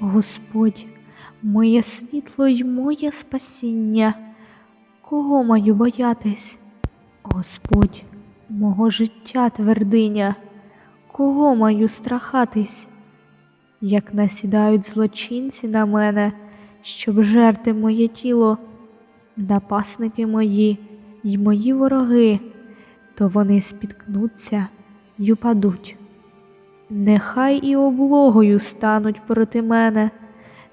Господь, моє світло й моє спасіння, кого маю боятись? Господь, мого життя твердиня, кого маю страхатись? Як насідають злочинці на мене, щоб жерти моє тіло, напасники мої й мої вороги, то вони спіткнуться й упадуть. Нехай і облогою стануть проти мене,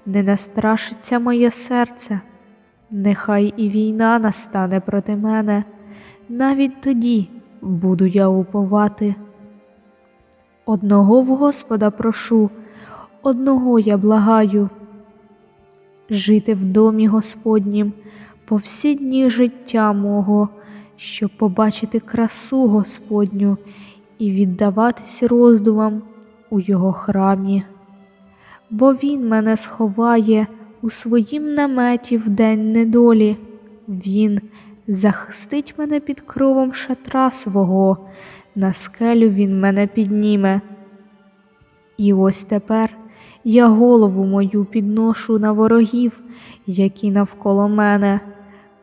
не настрашиться моє серце, нехай і війна настане проти мене, навіть тоді буду я уповати. Одного в Господа прошу, одного я благаю, жити в домі Господнім по всі дні життя мого, щоб побачити красу Господню і віддаватись роздумам у Його храмі. Бо Він мене сховає у своїм наметі в день недолі, Він захистить мене під кровом шатра свого, на скелю Він мене підніме. І ось тепер я голову мою підношу на ворогів, які навколо мене,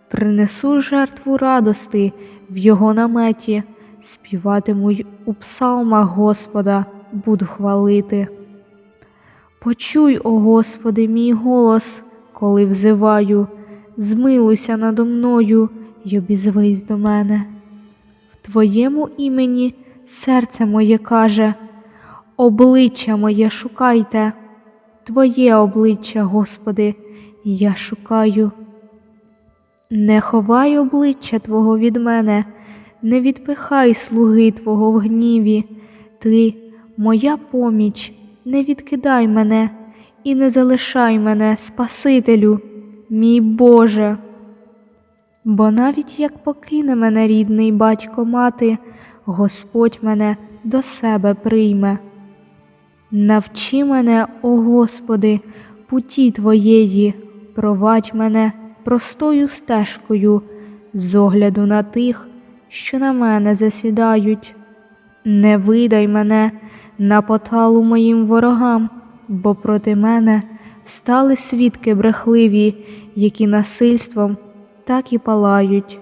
принесу жертву радости в його наметі, співатиму й у псалмах Господа, буду хвалити. Почуй, о Господи, мій голос, коли взиваю, змилуйся надо мною й обізвись до мене. В Твоєму імені серце моє каже, обличчя моє шукайте, Твоє обличчя, Господи, я шукаю. Не ховай обличчя Твого від мене, не відпихай слуги Твого в гніві, Ти, моя поміч, не відкидай мене і не залишай мене, Спасителю, мій Боже. Бо навіть як покине мене рідний батько мати, Господь мене до себе прийме. Навчи мене, о Господи, путі Твоєї, провадь мене простою стежкою, з огляду на тих, що на мене засідають. Не видай мене на поталу моїм ворогам, бо проти мене встали свідки брехливі, які насильством так і палають.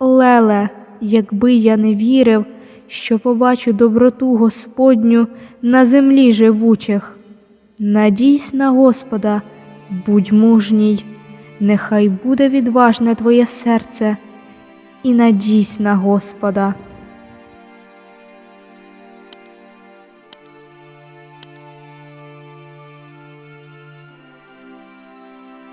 Леле, якби я не вірив, що побачу доброту Господню на землі живучих. Надійсь на Господа, будь мужній, нехай буде відважне твоє серце, і надійсь на Господа.